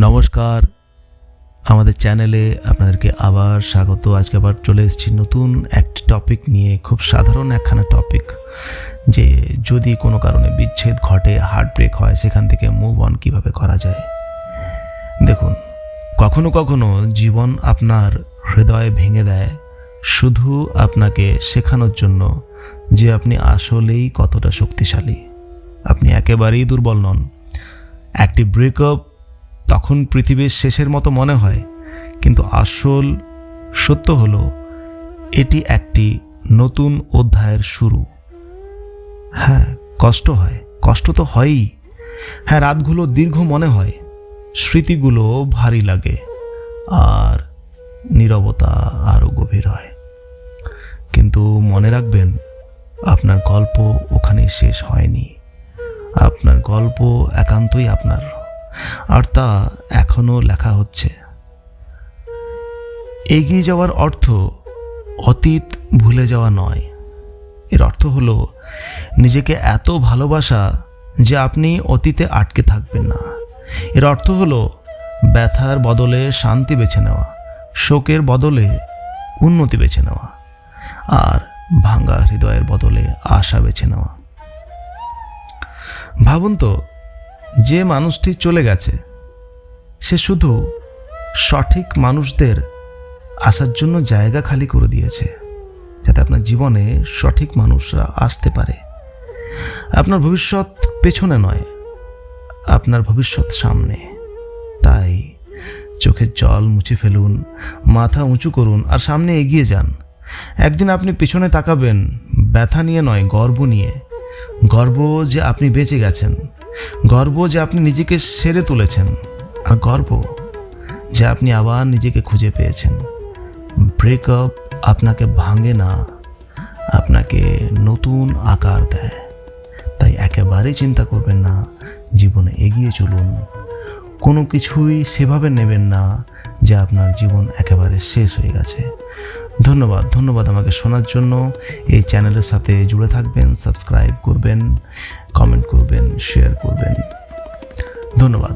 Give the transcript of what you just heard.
নমস্কার। আমাদের চ্যানেলে আপনাদেরকে আবার স্বাগত। আজকে আবার চলে এসেছি নতুন একটি টপিক নিয়ে, খুব সাধারণ একখানা টপিক যে যদি কোনো কারণে বিচ্ছেদ ঘটে হার্ট ব্রেক হয়, সেখান থেকে মুভ অন কীভাবে করা যায়? দেখুন, কখনো কখনো জীবন আপনার হৃদয় ভেঙে দেয়। শুধু আপনাকে শেখানোর জন্য যে আপনি আসলেই কতটা শক্তিশালী। আপনি একেবারেই দুর্বল নন। একটি ব্রেকআপ তখন পৃথিবীর শেষের মতো মনে হয়। কিন্তু আসল সত্য হলো, এটি একটি নতুন অধ্যায়ের শুরু। হ্যাঁ কষ্ট হয়। কষ্ট তো হয়ই। হ্যাঁ রাতগুলো দীর্ঘ মনে হয়। স্মৃতিগুলো ভারী লাগে। আর নীরবতা আরও গভীর হয়। কিন্তু মনে রাখবেন, আপনার গল্প ওখানেই শেষ হয়নি। আপনার গল্প একান্তই আপনার আর তা এখনও লেখা হচ্ছে। এগিয়ে যাওয়ার অর্থ অতীত ভুলে যাওয়া নয়। এর অর্থ হলো, নিজেকে এত ভালোবাসা যে আপনি অতীতে আটকে থাকবেন না। এর অর্থ হলো, ব্যথার বদলে শান্তি বেছে নেওয়া, শোকের বদলে উন্নতি বেছে নেওয়া, আর ভাঙ্গা হৃদয়ের বদলে আশা বেছে নেওয়া। ভাবুন তো যে মানুষটি চলে গেছে, সে শুধু সঠিক মানুষদের আসার জন্য জায়গা খালি করে দিয়েছে, যাতে আপনার জীবনে সঠিক মানুষরা আসতে পারে। আপনার ভবিষ্যৎ পেছনে নয়, আপনার ভবিষ্যৎ সামনে। তাই চোখের জল মুছে ফেলুন, মাথা উঁচু করুন, আর সামনে এগিয়ে যান। একদিন আপনি পেছনে তাকাবেন, ব্যথা নিয়ে নয়, গর্ব নিয়ে। গর্ব যে আপনি বেঁচে গেছেন গর্ব যে আপনি নিজেকে সেরে তুলেছেন আর গর্ব যে আপনি আবার নিজেকে খুঁজে পেয়েছেন। ব্রেকআপ আপনাকে ভাঙে না, আপনাকে নতুন আকার দেয়। তাই একেবারেই চিন্তা করবেন না, জীবনে এগিয়ে চলুন। কোনো কিছুই সেভাবে নেবেন না যে আপনার জীবন একেবারে শেষ হয়ে গেছে। ধন্যবাদ ধন্যবাদ আমাকে শোনার জন্য। এই চ্যানেলের সাথে জুড়ে থাকবেন, সাবস্ক্রাইব করবেন, কমেন্ট করবেন, শেয়ার করবেন। ধন্যবাদ।